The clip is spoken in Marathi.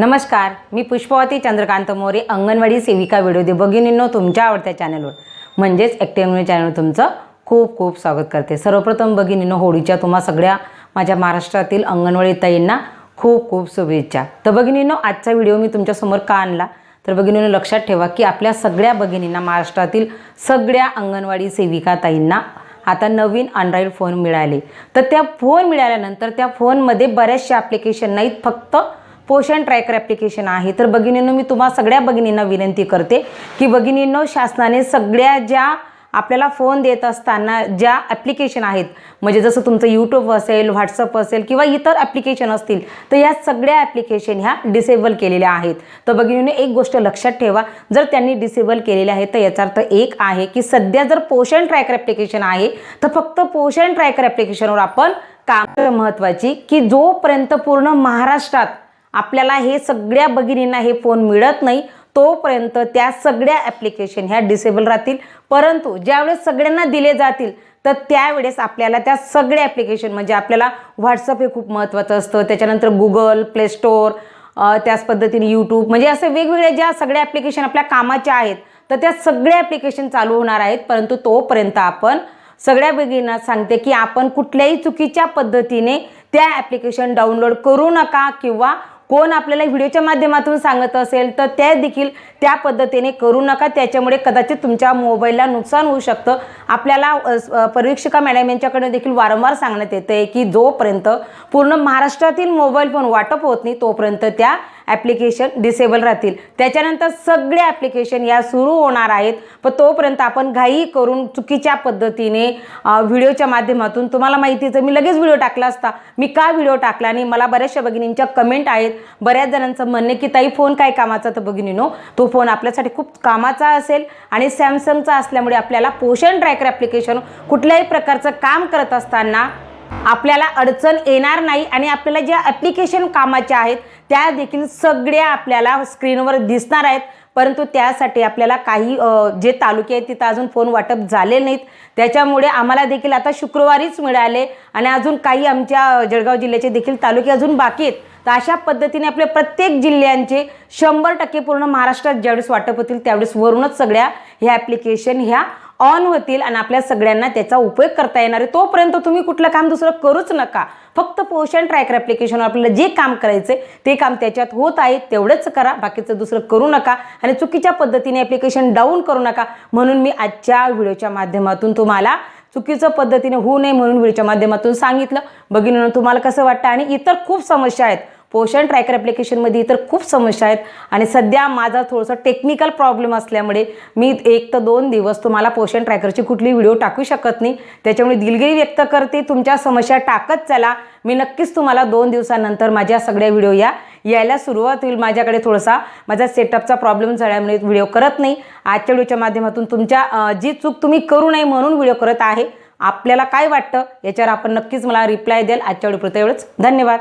नमस्कार मी पुष्पवती चंद्रकांत मोरे अंगणवाडी सेविका व्हिडिओ दे भगिनींनो तुमच्या आवडत्या चॅनलवर. म्हणजेच ॲक्टिव्ह चॅनलवर तुमचं खूप खूप स्वागत करते. सर्वप्रथम भगिनींनो होळीच्या तुम्हा सगळ्या माझ्या महाराष्ट्रातील अंगणवाडी ताईंना खूप खूप शुभेच्छा. तर भगिनींनो आजचा व्हिडिओ मी तुमच्यासमोर का आणला? तर भगिनींनो लक्षात ठेवा की आपल्या सगळ्या भगिनींना महाराष्ट्रातील सगळ्या अंगणवाडी सेविका ताईंना आता नवीन अँड्रॉईड फोन मिळाले. तर त्या फोन मिळाल्यानंतर त्या फोनमध्ये बऱ्याचशा ॲप्लिकेशन नाहीत फक्त पोषण ट्रॅकर ॲप्लिकेशन आहे. तर भगिनींनो मी तुम्हा सगळ्या भगिनींना विनंती करते की भगिनींनो शासनाने सगळ्या ज्या आपल्याला फोन देत असताना ज्या ॲप्लिकेशन आहेत म्हणजे जसं तुमचं यूट्यूब असेल व्हॉट्सअप असेल किंवा इतर ॲप्लिकेशन असतील तर या सगळ्या ॲप्लिकेशन ह्या डिसेबल केलेल्या आहेत. तर भगिनीने एक गोष्ट लक्षात ठेवा जर त्यांनी डिसेबल केलेल्या आहेत तर याचा अर्थ एक आहे की सध्या जर पोषण ट्रॅकर ॲप्लिकेशन आहे तर फक्त पोषण ट्रॅकर ॲप्लिकेशनवर आपण काम महत्त्वाची की जोपर्यंत पूर्ण महाराष्ट्रात आपल्याला हे सगळ्या भगिनींना हे फोन मिळत नाही. तोपर्यंत त्या सगळ्या ॲप्लिकेशन ह्या डिसेबल राहतील. परंतु ज्यावेळेस सगळ्यांना दिले जातील तर त्यावेळेस आपल्याला त्या सगळ्या ॲप्लिकेशन म्हणजे आपल्याला व्हॉट्सअप हे खूप महत्त्वाचं असतं. त्याच्यानंतर गुगल प्ले स्टोअर त्याच पद्धतीने यूट्यूब म्हणजे असे वेगवेगळ्या ज्या सगळ्या ॲप्लिकेशन आपल्या कामाच्या आहेत तर त्या सगळ्या ॲप्लिकेशन चालू होणार आहेत. परंतु तोपर्यंत आपण सगळ्या भगिनींना सांगते की आपण कुठल्याही चुकीच्या पद्धतीने त्या ॲप्लिकेशन डाउनलोड करू नका किंवा कोण आपल्याला व्हिडिओच्या माध्यमातून सांगत असेल तर ते देखील त्या पद्धतीने करू नका. त्याच्यामुळे कदाचित तुमच्या मोबाईलला नुकसान होऊ शकतं. आपल्याला परीक्षिका मॅडम यांच्याकडे देखील वारंवार सांगण्यात येतं आहे की जोपर्यंत पूर्ण महाराष्ट्रातील मोबाईल फोन वाटप होत नाही तोपर्यंत त्या ॲप्लिकेशन डिसेबल राहतील. त्याच्यानंतर सगळे ॲप्लिकेशन या सुरू होणार आहेत. पण तोपर्यंत आपण घाई करून चुकीच्या पद्धतीने व्हिडिओच्या माध्यमातून तुम्हाला माहितीचं मी लगेच व्हिडिओ टाकला असता. मी का व्हिडिओ टाकला आणि मला बऱ्याचशा भगिनींच्या कमेंट आहेत. बऱ्याच जणांचं म्हणणं की ताई फोन काय कामाचा तर भगिनीनो तो फोन आपल्यासाठी खूप कामाचा असेल आणि सॅमसंगचा असल्यामुळे आपल्याला पोषण ट्रॅकर ॲप्लिकेशन कुठल्याही प्रकारचं काम करत असताना आपल्याला अडचण येणार नाही आणि आपल्याला ज्या ॲप्लिकेशन कामाच्या आहेत त्या देखील सगळ्या आपल्याला स्क्रीनवर दिसणार आहेत. परंतु त्यासाठी आपल्याला काही जे तालुके आहेत तिथं अजून फोन वाटप झाले नाहीत. त्याच्यामुळे आम्हाला देखील आता शुक्रवारीच मिळाले आणि अजून काही आमच्या जळगाव जिल्ह्याचे देखील तालुके अजून बाकी आहेत. तर अशा पद्धतीने आपल्या प्रत्येक जिल्ह्यांचे शंभर टक्के पूर्ण महाराष्ट्रात ज्यावेळेस वाटप होतील त्यावेळेस वरूनच सगळ्या ह्या ॲप्लिकेशन ह्या ऑन होतील आणि आपल्या सगळ्यांना त्याचा उपयोग करता येणार आहे. तोपर्यंत तुम्ही कुठलं काम दुसरं करूच नका. फक्त पोषण ट्रॅकर ॲप्लिकेशनवर आपल्याला जे काम करायचं ते काम त्याच्यात होत आहे तेवढंच करा. बाकीचं दुसरं करू नका आणि चुकीच्या पद्धतीने ॲप्लिकेशन डाऊन करू नका. म्हणून मी आजच्या व्हिडिओच्या माध्यमातून तुम्हाला चुकीचं पद्धतीने होऊ नये म्हणून व्हिडिओच्या माध्यमातून सांगितलं. बघितलं तुम्हाला कसं वाटतं? आणि इतर खूप समस्या आहेत. पोषण ट्रॅकर ॲप्लिकेशनमध्ये इतर खूप समस्या आहेत. आणि सध्या माझा थोडंसं टेक्निकल प्रॉब्लेम असल्यामुळे मी एक तर दोन दिवस तुम्हाला पोषण ट्रॅकरची कुठली व्हिडिओ टाकू शकत नाही. त्याच्यामुळे दिलगिरी व्यक्त करते. तुमच्या समस्या टाकत चला. मी नक्कीच तुम्हाला दोन दिवसानंतर माझ्या सगळ्या व्हिडिओ या यायला सुरुवात होईल. माझ्याकडे थोडासा माझा सेटअपचा प्रॉब्लेम झाल्यामुळे व्हिडिओ करत नाही. आजच्या व्हिडिओच्या माध्यमातून तुमच्या जी चूक तुम्ही करू नये म्हणून व्हिडिओ करत आहे. आपल्याला काय वाटतं? याच्यावर आपण नक्कीच मला रिप्लाय द्याल. आजच्या व्हिडिओ एवढंच. धन्यवाद.